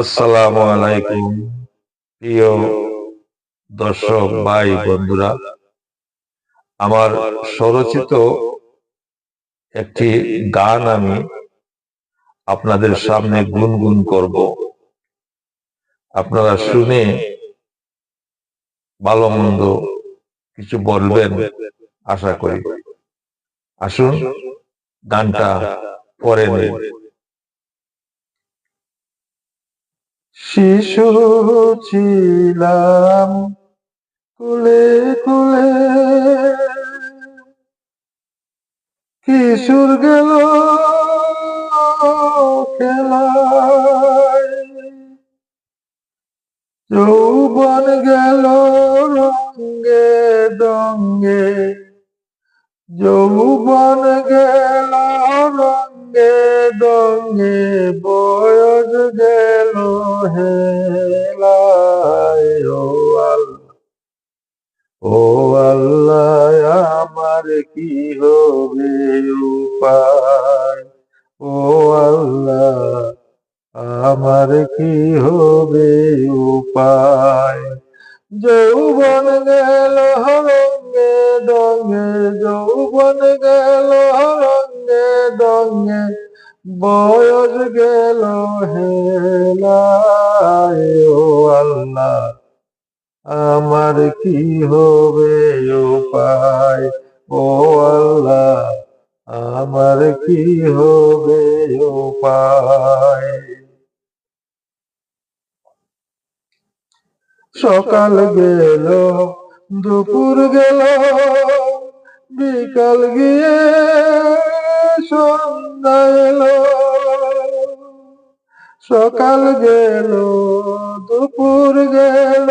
আসসালামু আলাইকুম। প্রিয় দর্শক, ভাই, বন্ধুরা, আমার স্বরচিত একটি গান আমি আপনাদের সামনে গুনগুন করব। আপনারা শুনে ভালো মন্দ কিছু বলবেন, আশা করি। আসুন, গানটা পরে নিন শিশু ছিলাম। কুলে কুলে। কিশোর গেল যৌবন গেল রঙ্গে দঙ্গে যৌবন গেল রঙ্গে গেল হেলায় ও আল্লাহ, আমার কি হবে উপায়? ও আল্লাহ, আমার কি হবে উপায়? যৌবন গেল রঙ্গে ডঙ্গে যৌবন গেল রঙ্গে ডঙ্গে বয়স গেল হেলায় ও আল্লাহ, আমার কি হবে উপায়? ও আল্লাহ, আমার কি হবে উপায়? সকাল গেল, দুপুর গেল, বিকাল গিয়ে সন্ধ্যা এলো। সকাল গেল, দুপুর গেল,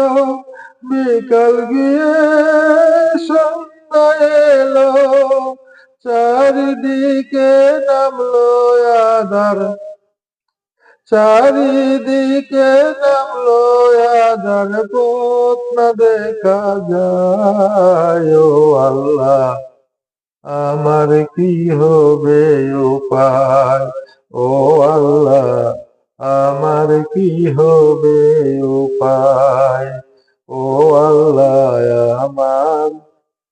বিকাল গিয়ে সন্ধ্যা এলো। চারিদিকে নামলো আধার, চারিদিকে নামলো আধার পথ না দেখা যায়? আল্লাহ, আমার কি হবে উপায়? ও আল্লাহ আমার কি হবে উপায়? ও আল্লাহ, আমার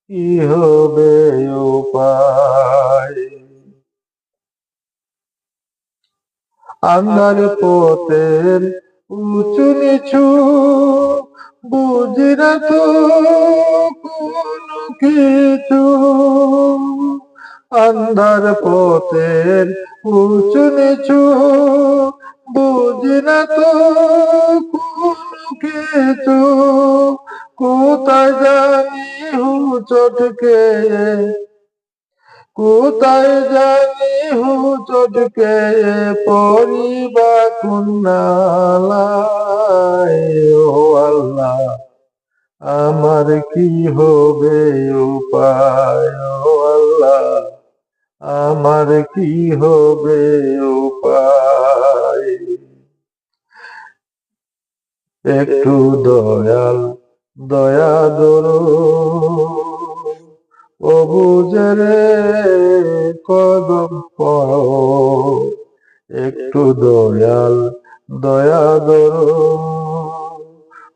কি হবে উপায়? আন্ধার পথের উঁচু নিচু বুঝি না তো কোনো কিছু। আন্ধার পথের উঁচু নিচু বুঝি না তো কিছু কোথায় জানি হুচটকে কোথায় জানি হুচটকে পরিবা কুন্নালায় ও আল্লাহ, আমার কি হবে উপায়? ও আল্লাহ, আমার কি হবে উপায়? একটু দয়াল, দয়া দরো ও বুঝরে কদম পড়ো। একটু দয়াল, দয়া দরো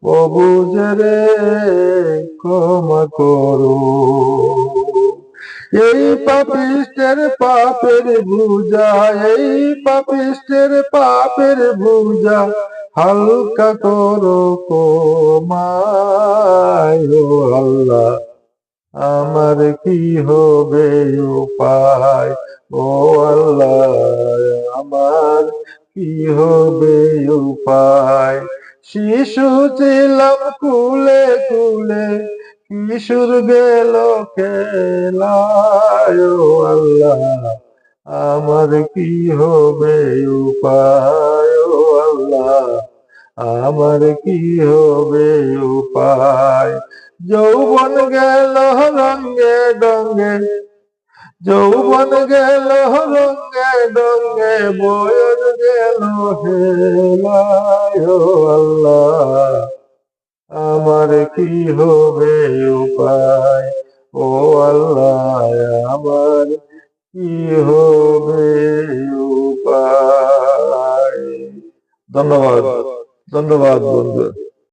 ও বুঝরে ক্ষমা করো। এই পাপিষ্টের পাপের বুঝা এই পাপিষ্টের পাপের বুঝা হালকা করো কোমায় আল্লাহ। আমার কি হবে উপায়? ও আল্লাহ, আমার কি হবে উপায়? শিশু ছিলাম কুলে কুলে, কিশোর গেল খেলায় আল্লাহ। আমার কি হবে উপায়? আল্লাহ, আমার কি হবে উপায়? যৌবন গেল রঙ্গে ডঙ্গে যৌবন গেল রঙ্গে ডঙ্গে বয়স গেল হেলায় আল্লাহ, আমার কি হবে উপায়? ও আল্লাহ, আমার কি হবে উপায়? ধন্যবাদ। ধন্যবাদ বন্ধু।